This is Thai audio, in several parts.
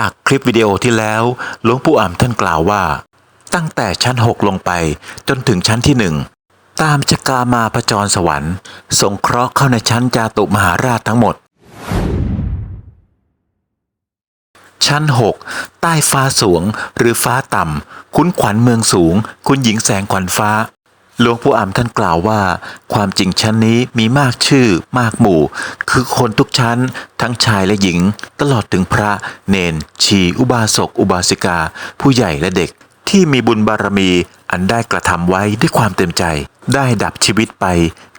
จากคลิปวิดีโอที่แล้วหลวงปู่อ่ำท่านกล่าวว่า ตั้งแต่ชั้น6ลงไปจนถึงชั้นที่หนึ่งตามชะกามาพจรสวรรค์สงเคราะห์เข้าในชั้นจาตุมหาราชทั้งหมด ชั้น 6 ใต้ฟ้าสูงหรือฟ้าต่ำ คุณขวัญเมืองสูง คุณหญิงแสงขวัญฟ้า หลวงปู่อ่ำท่านกล่าวว่า ความจริงชั้นนี้มีมากชื่อมากหมู่ คือคนทุกชั้นทั้งชายและหญิง ตลอดถึงพระเนน ชีอุบาสก อุบาสิกา ผู้ใหญ่และเด็ก ที่มีบุญบารมีอันได้กระทำไว้ด้วยความเต็มใจ ได้ดับชีวิตไป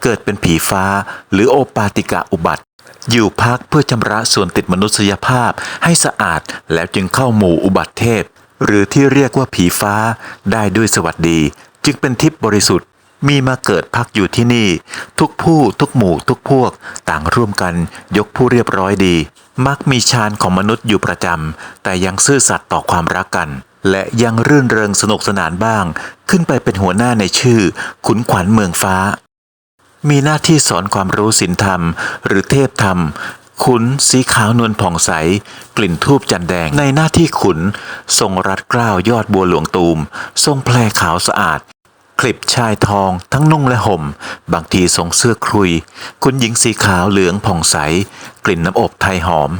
เกิดเป็นผีฟ้า หรือโอปาติกะอุบัติ อยู่พักเพื่อชำระส่วนติดมนุษยภาพให้สะอาดแล้วจึงเข้าหมู่อุบัติเทพ หรือที่เรียกว่าผีฟ้าได้ด้วยสวัสดี จึงเป็นทิพย์บริสุทธิ์ มีมาเกิดพักอยู่ที่นี่ ทุกผู้ทุกหมู่ทุกพวก ต่างร่วมกันยกผู้เรียบร้อยดี มักมีฌานของมนุษย์อยู่ประจำแต่ยังซื่อสัตย์ต่อความรักกัน และยังรื่นเริงสนุกสนานบ้าง ขึ้นไปเป็นหัวหน้าในชื่อ ขุนขวัญเมืองฟ้า มีหน้าที่สอนความรู้ศีลธรรม หรือเทพธรรมขุนสีขาวนวลผ่องใส กลิ่นทูบจันแดงในหน้าที่ขุน ทรงรัดเกล้าวยอดบัวหลวงตูม ทรงแพรขาวสะอาด คลิปชายทองทั้งนุ่งและห่ม บางทีทรงเสื้อครุย คุณหญิงสีขาวเหลืองผ่องใส กลิ่นน้ำอบไทยหอม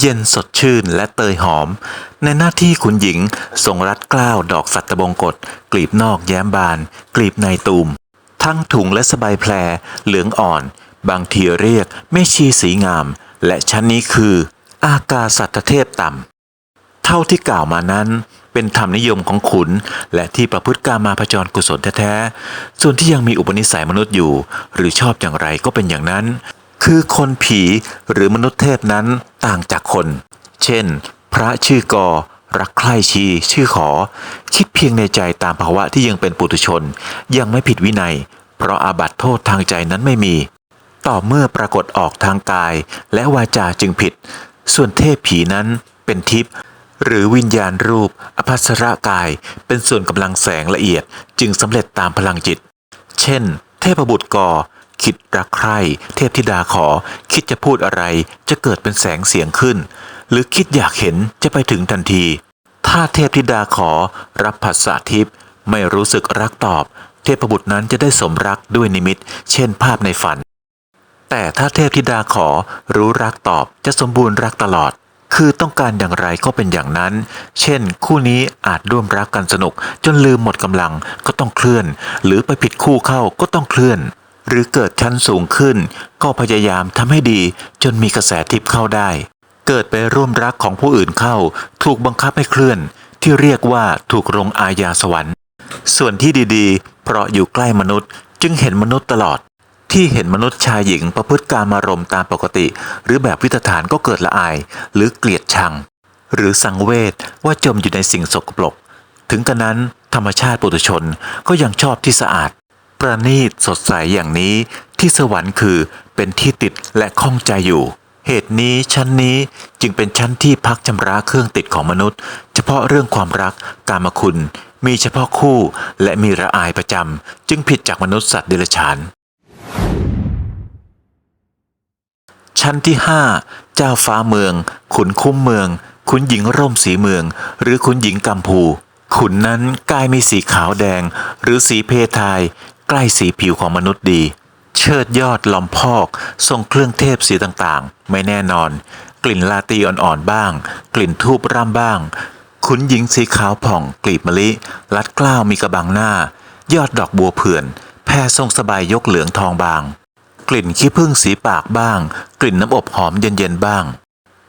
เย็นสดชื่นและเตยหอม ในหน้าที่คุณหญิงทรงรัดกล้าวดอกสัตบงกฎกลีบนอกแย้มบาน กลีบในตูม ทั้งถุงและสบายแพร เหลืองอ่อน บางทีเรียกแม่ชีสีงาม และชั้นนี้คือ อากาศสัตเทพต่ำเท่าที่กล่าวมานั้น เป็นธรรมนิยมของขุน และที่ประพฤติกามาพจรกุศลแท้ๆ ส่วนที่ยังมีอุปนิสัยมนุษย์อยู่ หรือชอบอย่างไรก็เป็นอย่างนั้น คือคนผีหรือมนุษย์เทพนั้นต่างจากคน เช่น พระชื่อกอรักใคร่ชี ชื่อขอ คิดเพียงในใจตามภาวะที่ยังเป็นปุถุชน ยังไม่ผิดวินัย เพราะอาบัติโทษทางใจนั้นไม่มี ต่อเมื่อปรากฏออกทางกายและวาจาจึงผิด ส่วนเทพผีนั้นเป็นทิพย์ หรือวิญญาณรูปอภัสรกาย เป็นส่วนกำลังแสงละเอียดจึงสำเร็จตามพลังจิต เช่น เทพบุตรกอคิดรักใคร่เทพธิดาขอ คิดจะพูดอะไรจะเกิดเป็นแสงเสียงขึ้น หรือคิดอยากเห็นจะไปถึงทันที ถ้าเทพธิดาขอรับผัสสะทิพย์ไม่รู้สึกรักตอบ เทพบุตรนั้นจะได้สมรักด้วยนิมิต เช่นภาพในฝัน แต่ถ้าเทพธิดาขอรู้รักตอบจะสมบูรณ์รักตลอด คือต้องการอย่างไรก็เป็นอย่างนั้น เช่น คู่นี้อาจร่วมรักกันสนุก จนลืมหมดกำลังก็ต้องเคลื่อน หรือไปผิดคู่เข้าก็ต้องเคลื่อน หรือเกิดชั้นสูงขึ้น ก็พยายามทำให้ดี จนมีกระแสทิพย์เข้าได้ เกิดไปร่วมรักของผู้อื่นเข้า ถูกบังคับให้เคลื่อน ที่เรียกว่าถูกลงอาญาสวรรค์ ส่วนที่ดีๆ เพราะอยู่ใกล้มนุษย์ จึงเห็นมนุษย์ตลอด ที่เห็นมนุษย์ชายหญิงประพฤติการมารมตามปกติ หรือแบบวิตฐานก็เกิดละอาย หรือเกลียดชัง หรือสังเวชว่าจมอยู่ในสิ่งสกปรก ถึงกระนั้นธรรมชาติปุถุชนก็ยังชอบที่สะอาด ประณีตสดใสอย่างนี้ที่สวรรค์คือเป็นที่ติดและข้องใจอยู่ เหตุนี้ชั้นนี้จึงเป็นชั้นที่พักชำระเครื่องติดของมนุษย์ เฉพาะเรื่องความรักกามคุณ มีเฉพาะคู่และมีระอายประจำจึงผิดจากมนุษย์สัตว์เดรัจฉาน ชั้นที่ 5 เจ้าฟ้าเมือง ขุนคุ้มเมือง ขุนหญิงร่มสีเมือง หรือขุนหญิงกัมพู ขุนนั้นกายมีสีขาวแดง หรือสีเพทาย ใกล้สีผิวของมนุษย์ดี เชิดยอดลอมพอก ทรงเครื่องเทพสีต่างๆ ไม่แน่นอน กลิ่นลาตีอ่อนๆบ้าง กลิ่นทูบร่ำบ้าง ขุนหญิงสีขาวผ่องกลีบมะลิ ลัดกล้าวมีกระบังหน้า ยอดดอกบัวเผื่อนแพรทรงสบายยกเหลืองทองบาง กลิ่นขี้ผึ้งสีปากบ้าง กลิ่นน้ำอบหอมเย็นๆบ้าง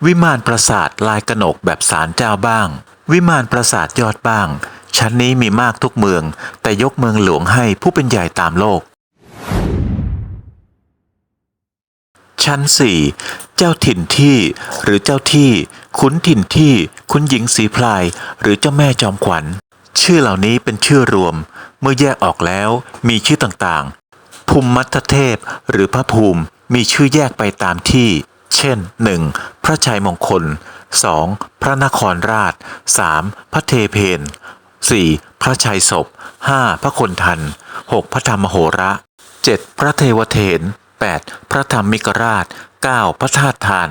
วิมานปราสาทลายกระหนกแบบสารเจ้าบ้าง วิมานปราสาทยอดบ้าง ชั้นนี้มีมากทุกเมือง แต่ยกเมืองหลวงให้ผู้เป็นใหญ่ตามโลก ชั้น4เจ้าถิ่นที่ หรือเจ้าที่ ขุนถิ่นที่ คุณหญิงสีพลาย หรือเจ้าแม่จอมขวัญ ชื่อเหล่านี้เป็นชื่อรวม เมื่อแยกออกแล้วมีชื่อต่างๆ ภูมิมัทเทพหรือพระภูมิมีชื่อแยกไปตามที่ เช่น 1. พระชัยมงคล 2. พระนครราช 3. พระเทเพน 4. พระชัยศพ 5. พระคนทัน 6. พระธรรมโหระ 7. พระเทวเถน 8. พระธรรมิกราช 9. พระธาตุทาน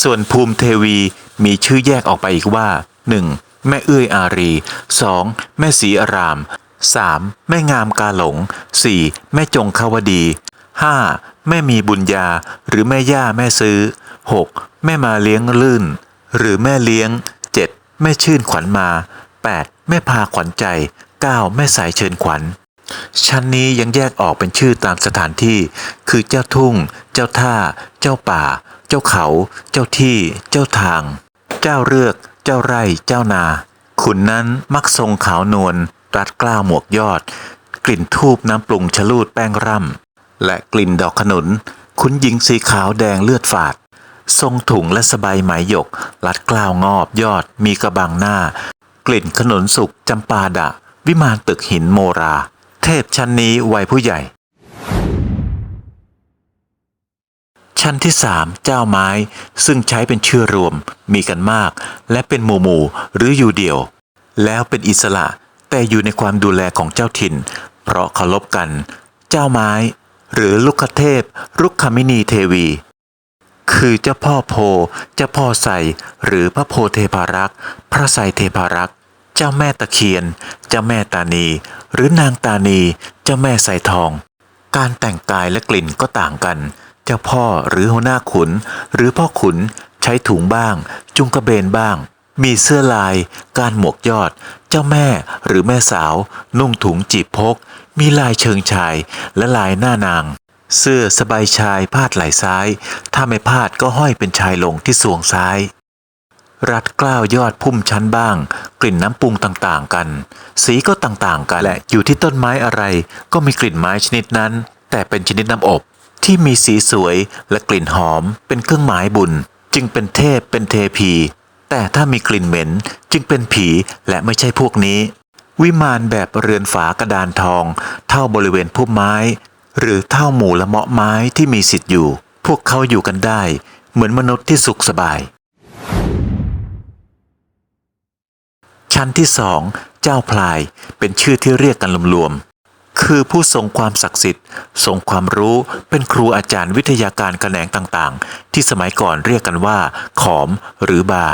ส่วนภูมิเทวีมีชื่อแยกออกไปอีกว่า 1. แม่เอื้อยอารี 2. แม่ศรีอาราม 3. แม่งามกาหลง 4. แม่จงคาวดี 5. แม่มีบุญญา หรือแม่ย่าแม่ซื้อ 6. แม่มาเลี้ยงลื่น หรือแม่เลี้ยง 7. แม่ชื่นขวัญมา 8. แม่พาขวัญใจ 9. แม่สายเชิญขวัญ ชั้นนี้ยังแยกออกเป็นชื่อตามสถานที่ คือเจ้าทุ่ง เจ้าท่า เจ้าป่า เจ้าเขา เจ้าที่ เจ้าทาง เจ้าเรือก เจ้าไร่ เจ้านา ขุนนั้นมักทรงขาวนวล รัดกล้าวหมวกยอด กลิ่นทูบน้ำปรุงชะลูดแป้งร่ำ และกลิ่นดอกขนุนขุนหญิงสีขาวแดงเลือดฝาด ทรงถุงและสบายไหมหยก รัดกล้าวงอบยอด มีกระบังหน้า กลิ่นขนุนสุกจำปาดะ วิมานตึกหินโมรา เทพชั้นนี้วัยผู้ใหญ่ ชั้นที่สามเจ้าไม้ซึ่งใช้เป็นชื่อรวม มีกันมาก และเป็นหมู่หมู่หรืออยู่เดี่ยว แล้วเป็นอิสระ แต่อยู่ในความดูแลของเจ้าถิ่น เพราะเคารพกัน เจ้าไม้ หรือลุกเทพรุกขมินีเทวี คือเจ้าพ่อโพ เจ้าพ่อไทรหรือพระโพเทพารักษ์ พระไทรเทพารักษ์ เจ้าแม่ตะเคียน เจ้าแม่ตานี หรือนางตานี เจ้าแม่ไสทอง การแต่งกายและกลิ่นก็ต่างกัน เจ้าพ่อหรือหัวหน้าขุน หรือพ่อขุนใช้ถุงบ้าง จุงกระเบนบ้างมีเสื้อลาย การหมวกยอด จ้าแม่หรือแม่สาว นุ่งถุงจีบพก มีลายเชิงชายและลายหน้านาง เสื้อสบายชายพาดไหล่ซ้าย ถ้าไม่พาดก็ห้อยเป็นชายลงที่สวงซ้าย รัดกล้าวยอดพุ่มชั้นบ้าง กลิ่นน้ำปรุงต่างๆกัน สีก็ต่างๆกันและอยู่ที่ต้นไม้อะไร ก็มีกลิ่นไม้ชนิดนั้น แต่เป็นชนิดน้ำอบที่มีสีสวยและกลิ่นหอมเป็นเครื่องหมายบุญ จึงเป็นเทพเป็นเทพี แต่ถ้ามีกลิ่นเหม็นจึงเป็นผีและไม่ใช่พวกนี้ วิมานแบบเรือนฝากระดานทอง เท่าบริเวณพุ่มไม้ หรือเท่าหมู่ละเมาะไม้ที่มีสิทธิ์อยู่ พวกเขาอยู่กันได้ เหมือนมนุษย์ที่สุขสบาย ชั้นที่สองเจ้าพลายเป็นชื่อที่เรียกกันรวมๆคือผู้ทรงความศักดิ์สิทธิ์ทรงความรู้เป็นครูอาจารย์วิทยาการแขนงต่างๆ ที่สมัยก่อนเรียกกันว่า ขอมหรือบา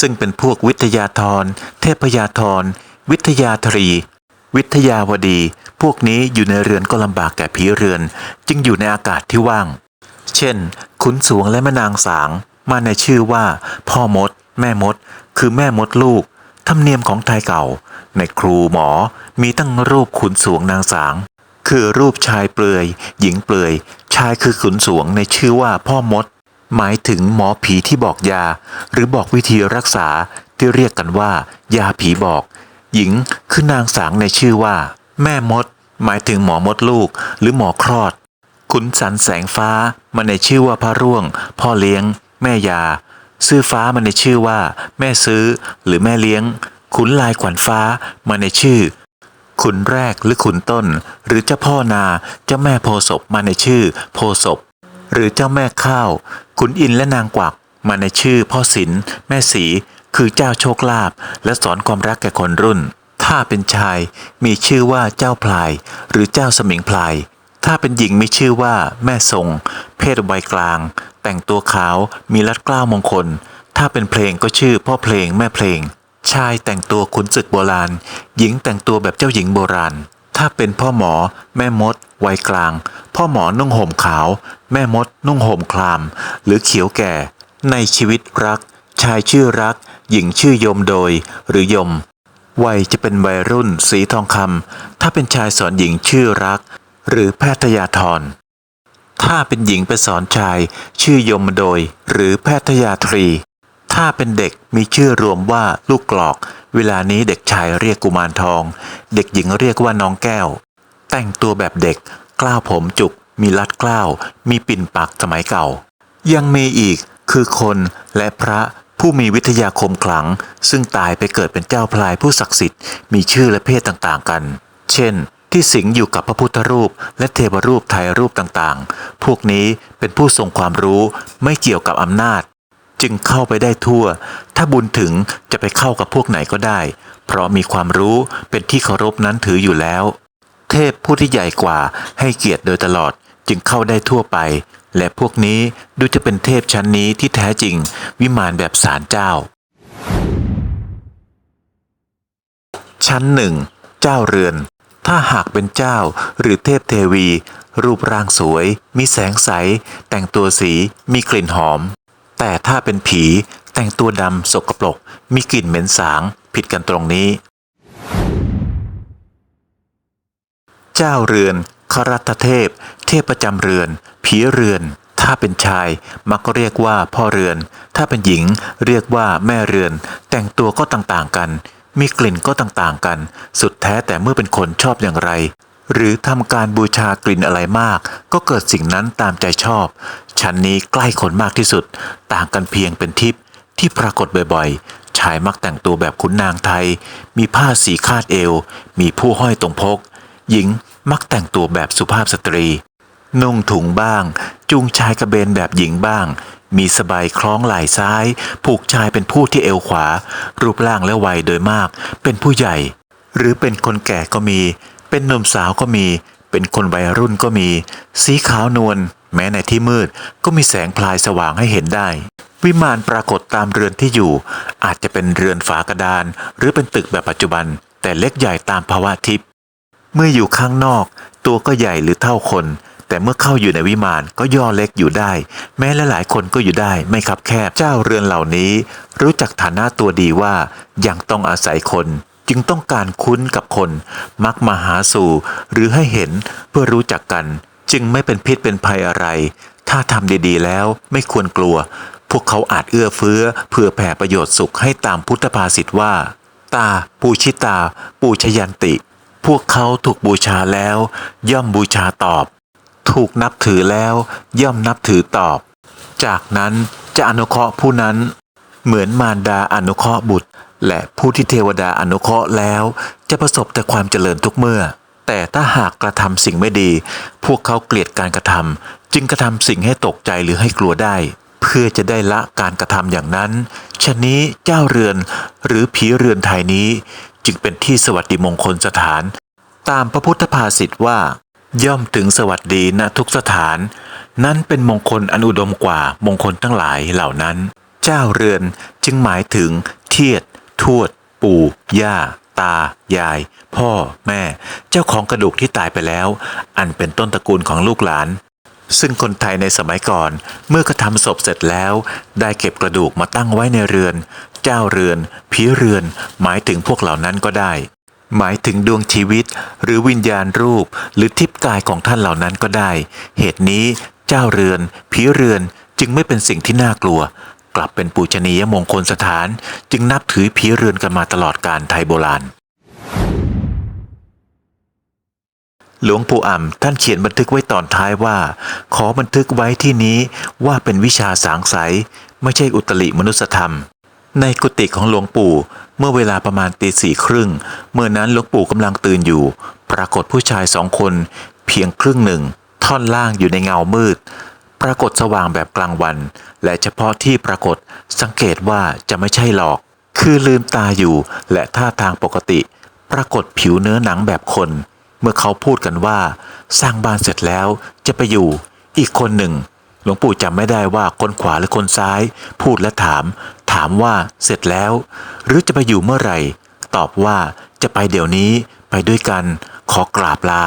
ซึ่งเป็นพวกวิทยาธร เทพยาธร วิทยาธรี วิทยาวดี พวกนี้อยู่ในเรือนก็ลำบากแก่ผีเรือน จึงอยู่ในอากาศที่ว่าง เช่น ขุนสวงและแม่นางสาง มาในชื่อว่า พ่อมด แม่มด คือแม่มดลูก ธรรมเนียมของไทยเก่า ในครูหมอมีตั้งรูปขุนสวงนางสาง คือรูปชายเปลือย หญิงเปลือย ชายคือขุนสวงในชื่อว่าพ่อมด หมายถึงหมอผีที่บอกยา หรือบอกวิธีรักษาที่เรียกกันว่า ยาผีบอก หญิงคือนางสางในชื่อว่า แม่มด หมายถึงหมอมดลูก หรือหมอคลอด ขุนสันแสงฟ้ามันในชื่อว่าพระร่วง พ่อเลี้ยง แม่ยา ซื้อฟ้ามันในชื่อว่า แม่ซื้อ หรือแม่เลี้ยง ขุนลายขวัญฟ้ามันในชื่อขุนแรกหรือขุนต้น หรือเจ้าพ่อนาเจ้าแม่โพศพมาในชื่อ โพศพ หรือเจ้าแม่ข้าวขุนอินและนางกวักมาในชื่อพ่อศิลแม่สีคือเจ้าโชคลาภและสอนความรักแก่คนรุ่น ถ้าเป็นชายมีชื่อว่าเจ้าพลาย หรือเจ้าสมิงพลาย ถ้าเป็นหญิงมีชื่อว่าแม่ทรง เพศวัยกลาง แต่งตัวขาวมีลัดกล้าวมงคล ถ้าเป็นเพลงก็ชื่อพ่อเพลงแม่เพลง ชายแต่งตัวขุนศึกโบราณ หญิงแต่งตัวแบบเจ้าหญิงโบราณ ถ้าเป็นพ่อหมอ แม่มด วัยกลาง พ่อหมอนุ่งห่มขาว แม่มด นุ่งห่มคลาม หรือเขียวแก่ ในชีวิตรัก ชายชื่อรัก หญิงชื่อยมโดย หรือยม วัยจะเป็นวัยรุ่น สีทองคำถ้าเป็นชายสอนหญิงชื่อรัก หรือแพทยาธรถ้าเป็นหญิงไปสอนชาย ชื่อยมโดย หรือแพทยาตรี ถ้าเป็นเด็กมีชื่อรวมว่าลูกกรอก เวลานี้เด็กชายเรียกกุมารทอง เด็กหญิงเรียกว่าน้องแก้ว แต่งตัวแบบเด็ก กล้าวผมจุก มีลัดกล้าว มีปิ่นปากสมัยเก่า ยังมีอีกคือคนและพระผู้มีวิทยาคมขลัง ซึ่งตายไปเกิดเป็นเจ้าพลายผู้ศักดิ์สิทธิ์มีชื่อและเพศต่างๆกัน เช่น ที่สิงอยู่กับพระพุทธรูป และเทวรูปไทยรูปต่างๆ พวกนี้เป็นผู้ทรงความรู้ไม่เกี่ยวกับอำนาจ จึงเข้าไปได้ทั่ว ถ้าบุญถึงจะไปเข้ากับพวกไหนก็ได้ เพราะมีความรู้เป็นที่เคารพนั้นถืออยู่แล้ว เทพผู้ที่ใหญ่กว่าให้เกียรติโดยตลอดจึงเข้าได้ทั่วไป และพวกนี้ดูจะเป็นเทพชั้นนี้ที่แท้จริง วิมานแบบศาลเจ้า ชั้นหนึ่งเจ้าเรือน ถ้าหากเป็นเจ้าหรือเทพเทวี รูปร่างสวย มีแสงใส แต่งตัวสีมีกลิ่นหอม แต่ถ้าเป็นผีแต่งตัวดำสกปรกมีกลิ่นเหม็นสางผิดกันตรงนี้ เจ้าเรือนครัตเทพ เทพประจำเรือน ผีเรือน ถ้าเป็นชาย มักก็เรียกว่าพ่อเรือน ถ้าเป็นหญิงเรียกว่าแม่เรือน แต่งตัวก็ต่างๆกัน มีกลิ่นก็ต่างๆกัน สุดแท้แต่เมื่อเป็นคนชอบอย่างไร หรือทำการบูชากลิ่นอะไรมาก ก็เกิดสิ่งนั้นตามใจชอบ ชั้นนี้ใกล้คนมากที่สุด ต่างกันเพียงเป็นทิพย์ที่ปรากฏบ่อยๆ ชายมักแต่งตัวแบบขุนนางไทย มีผ้าสีคาดเอว มีผู้ห้อยตรงพก หญิงมักแต่งตัวแบบสุภาพสตรี นุ่งถุงบ้าง จูงชายกระเบนแบบหญิงบ้าง มีสบายคล้องไหล่ซ้าย ผูกชายเป็นผู้ที่เอวขวา รูปร่างและวัยโดยมาก เป็นผู้ใหญ่ หรือเป็นคนแก่ก็มี เป็นหนุ่มสาวก็มี เป็นคนวัยรุ่นก็มี สีขาวนวลแม้ในที่มืดก็มีแสงพลายสว่างให้เห็นได้ วิมานปรากฏตามเรือนที่อยู่ อาจจะเป็นเรือนฝากระดาน หรือเป็นตึกแบบปัจจุบัน แต่เล็กใหญ่ตามภาวะทิพย์เมื่ออยู่ข้างนอก ตัวก็ใหญ่หรือเท่าคน แต่เมื่อเข้าอยู่ในวิมานก็ย่อเล็กอยู่ได้ แม้หลายๆคนก็อยู่ได้ไม่คับแคบเจ้าเรือนเหล่านี้ รู้จักฐานะตัวดีว่ายังต้องอาศัยคน จึงต้องการคุ้นกับคน มักมาหาสู่ หรือให้เห็นเพื่อรู้จักกัน จึงไม่เป็นพิษเป็นภัยอะไร ถ้าทำดีๆ แล้วไม่ควรกลัว พวกเขาอาจเอื้อเฟื้อเพื่อแผ่ประโยชน์สุขให้ตามพุทธภาษิตว่า ตา ปูชิตา ปูชยันติ พวกเขาถูกบูชาแล้ว ย่อมบูชาตอบ ถูกนับถือแล้ว ย่อมนับถือตอบ จากนั้นจะอนุเคราะห์ผู้นั้น เหมือนมารดาอนุเคราะห์บุตร และผู้ที่เทวดาอนุเคราะห์แล้ว จะประสบแต่ความเจริญทุกเมื่อ แต่ถ้าหากกระทำสิ่งไม่ดี พวกเขาเกลียดการกระทำจึงกระทำสิ่งให้ตกใจหรือให้กลัวได้ เพื่อจะได้ละการกระทำอย่างนั้นชะนี้เจ้าเรือนหรือผีเรือนไทยนี้ จึงเป็นที่สวัสดิมงคลสถาน ตามพระพุทธภาษิตว่า ย่อมถึงสวัสดีณทุกสถาน นั้นเป็นมงคลอันอุดมกว่ามงคลทั้งหลายเหล่านั้น เจ้าเรือนจึงหมายถึงเทียด ทวด ปู่ ย่า ตา ยาย พ่อ แม่ เจ้าของกระดูกที่ตายไปแล้ว อันเป็นต้นตระกูลของลูกหลาน ซึ่งคนไทยในสมัยก่อน เมื่อกระทำศพเสร็จแล้ว ได้เก็บกระดูกมาตั้งไว้ในเรือน เจ้าเรือน ผีเรือน หมายถึงพวกเหล่านั้นก็ได้ หมายถึงดวงชีวิต หรือวิญญาณรูป หรือทิพย์กายของท่านเหล่านั้นก็ได้ เหตุนี้ เจ้าเรือน ผีเรือนจึงไม่เป็นสิ่งที่น่ากลัว กลับเป็นปูชนียมงคลสถาน จึงนับถือผีเรือนกันมาตลอดการไทยโบราณ หลวงปู่อ่ำท่านเขียนบันทึกไว้ตอนท้ายว่า ขอบันทึกไว้ที่นี้ว่าเป็นวิชาสางไสยไม่ใช่อุตริมนุสธรรม ในกุฏิของหลวงปู่เมื่อเวลาประมาณตีสี่ครึ่ง เมื่อนั้นหลวงปู่กำลังตื่นอยู่ ปรากฏผู้ชายสองคน เพียงครึ่งหนึ่ง ท่อนล่างอยู่ในเงามืด ปรากฏสว่างแบบกลางวัน และเฉพาะที่ปรากฏสังเกตว่าจะไม่ใช่หลอก คือลืมตาอยู่และท่าทางปกติ ปรากฏผิวเนื้อหนังแบบคน เมื่อเขาพูดกันว่า สร้างบ้านเสร็จแล้วจะไปอยู่ อีกคนหนึ่ง หลวงปู่จำไม่ได้ว่าคนขวาหรือคนซ้าย พูดและถาม ถามว่าเสร็จแล้ว หรือจะไปอยู่เมื่อไหร่ ตอบว่าจะไปเดี๋ยวนี้ไปด้วยกัน ขอกราบลา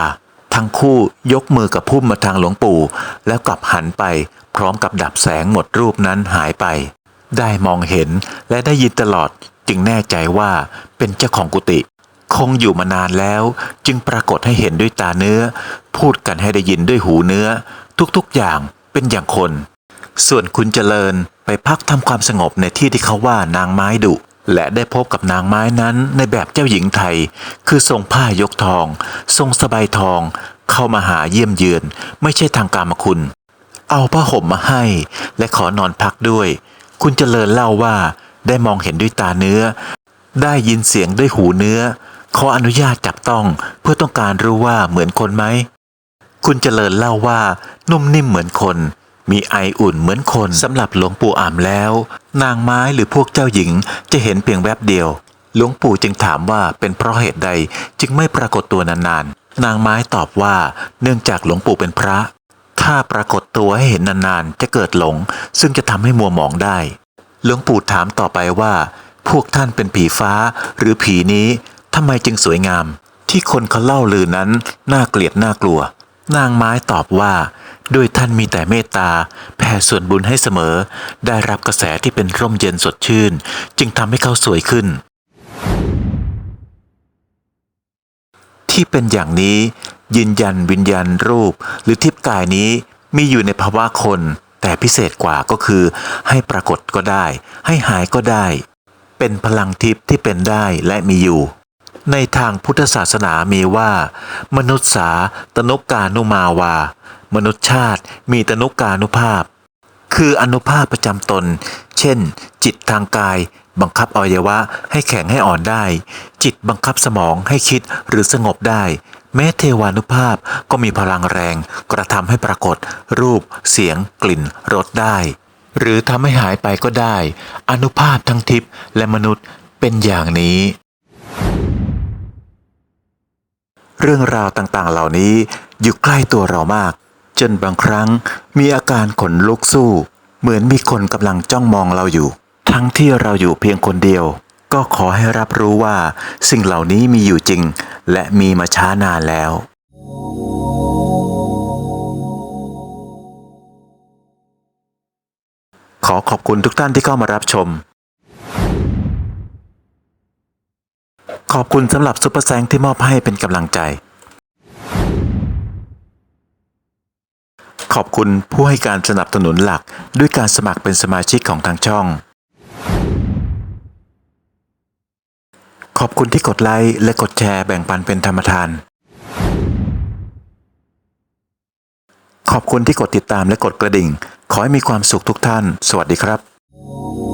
ทั้งคู่ยกมือกับพุ่มมาทางหลวงปู่ แล้วกลับหันไป พร้อมกับดับแสงหมดรูปนั้นหายไป ได้มองเห็นและได้ยินตลอดจึงแน่ใจว่าเป็นเจ้าของกุฏิคงอยู่มานานแล้ว จึงปรากฏให้เห็นด้วยตาเนื้อ พูดกันให้ได้ยินด้วยหูเนื้อ ทุกๆอย่างเป็นอย่างคน ส่วนคุณเจริญไปพักทำความสงบในที่ที่เขาว่านางไม้ดุ และได้พบกับนางไม้นั้นในแบบเจ้าหญิงไทย คือทรงผ้ายกทอง ทรงสบายทอง เข้ามาหาเยี่ยมเยือน ไม่ใช่ทางการมคุณ เอาผ้าห่มมาให้ และขอนอนพักด้วย คุณเจริญเล่าว่าได้มองเห็นด้วยตาเนื้อ ได้ยินเสียงด้วยหูเนื้อ ขออนุญาตจับต้องเพื่อต้องการรู้ว่าเหมือนคนไหม คุณเจริญเล่าว่านุ่มนิ่มเหมือนคน มีไออุ่นเหมือนคนสำหรับหลวงปู่อ่ำแล้ว นางไม้หรือพวกเจ้าหญิงจะเห็นเพียงแวบเดียว หลวงปู่จึงถามว่าเป็นเพราะเหตุใดจึงไม่ปรากฏตัวนานๆ นางไม้ตอบว่าเนื่องจากหลวงปู่เป็นพระ ถ้าปรากฏตัวให้เห็นนานๆ จะเกิดหลง ซึ่งจะทำให้มัวหมองได้ หลวงปู่ถามต่อไปว่า พวกท่านเป็นผีฟ้าหรือผีนี้ทำไมจึงสวยงาม ที่คนเขาเล่าลือนั้นน่าเกลียดน่ากลัว นางไม้ตอบว่า ด้วยท่านมีแต่เมตตาแผ่ส่วนบุญให้เสมอ ได้รับกระแสที่เป็นร่มเย็นสดชื่น จึงทำให้เขาสวยขึ้น ที่เป็นอย่างนี้ยืนยันวิญญาณรูป หรือทิพย์กายนี้มีอยู่ในภาวะคน แต่พิเศษกว่าก็คือ ให้ปรากฏก็ได้ ให้หายก็ได้ เป็นพลังทิพย์ที่เป็นได้และมีอยู่ในทางพุทธศาสนามีว่า มนุษย์สาตนุกานุมาวา มนุษย์ชาติมีตนุกานุภาพ คืออนุภาพประจำตน เช่น จิตทางกาย บังคับอวัยวะให้แข็งให้อ่อนได้ จิตบังคับสมองให้คิดหรือสงบได้ แม้เทวานุภาพก็มีพลังแรง กระทำให้ปรากฏ รูป เสียง กลิ่นรสได้ หรือทำให้หายไปก็ได้ อนุภาพทั้งทิพย์และมนุษย์เป็นอย่างนี้เรื่องราวต่างๆ เหล่านี้อยู่ใกล้ตัวเรามาก จนบางครั้งมีอาการขนลุกสู้ เหมือนมีคนกำลังจ้องมองเราอยู่ ทั้งที่เราอยู่เพียงคนเดียว ก็ขอให้รับรู้ว่า สิ่งเหล่านี้มีอยู่จริง และมีมาช้านานแล้วขอขอบคุณทุกท่านที่เข้ามารับชม ขอบคุณสำหรับซุปเปอร์แซงที่มอบให้เป็นกำลังใจ ขอบคุณผู้ให้การสนับสนุนหลัก ด้วยการสมัครเป็นสมาชิกของทางช่อง ขอบคุณที่กดไลค์และกดแชร์แบ่งปันเป็นธรรมทาน ขอบคุณที่กดติดตามและกดกระดิ่ง ขอให้มีความสุขทุกท่าน สวัสดีครับ